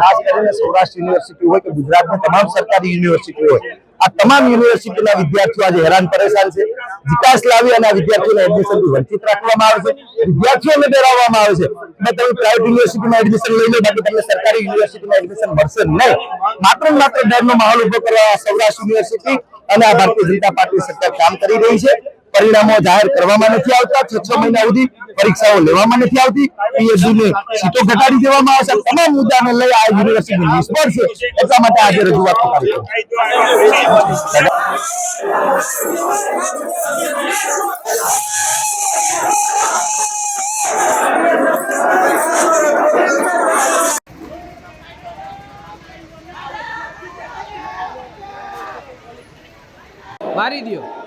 ખાસ કરીને સૌરાષ્ટ્ર યુનિવર્સિટી હોય કે ગુજરાતની તમામ સરકારી યુનિવર્સિટી હોય, આ તમામ યુનિવર્સિટીના વિદ્યાર્થીઓ આજે હેરાન પરેશાન છે. વિકાસ લાવી અને આ વિદ્યાર્થીઓને એડમિશનથી વંચિત રાખવામાં આવે છે. વિદ્યાર્થીઓને ડરાવવામાં આવે છે. કે તમે પ્રાઇવેટ યુનિવર્સિટીમાં એડમિશન લઈ લો બાકી તમને સરકારી યુનિવર્સિટીમાં એડમિશન મળશે નહીં. માત્ર માત્ર ડરનો માહોલ ઊભો કરવા સૌરાષ્ટ્ર યુનિવર્સિટી અને આ ભારતીય જનતા પાર્ટી સરકાર કામ કરી રહી છે. પરિણામો જાહેર કરવામાં નથી આવતા. છ છ મહિના સુધી પરીક્ષાઓ લેવામાં નથી આવતી. પીએચડી સીટો ઘટાડી દેવામાં આવશે. તમામ મુદ્દાને લઈ આ યુનિવર્સિટી નિષ્ફળ છે. એટલા માટે આજે રજૂઆત મારી દ્યો.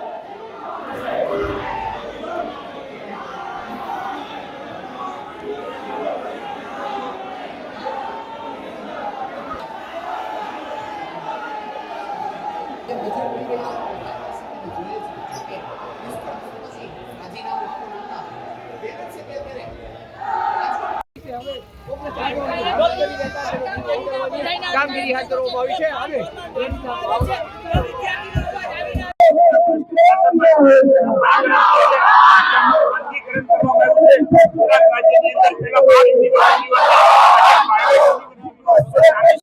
કામગીરી હાથ ધરવામાં આવી છે યુનિવર્સિટીઓ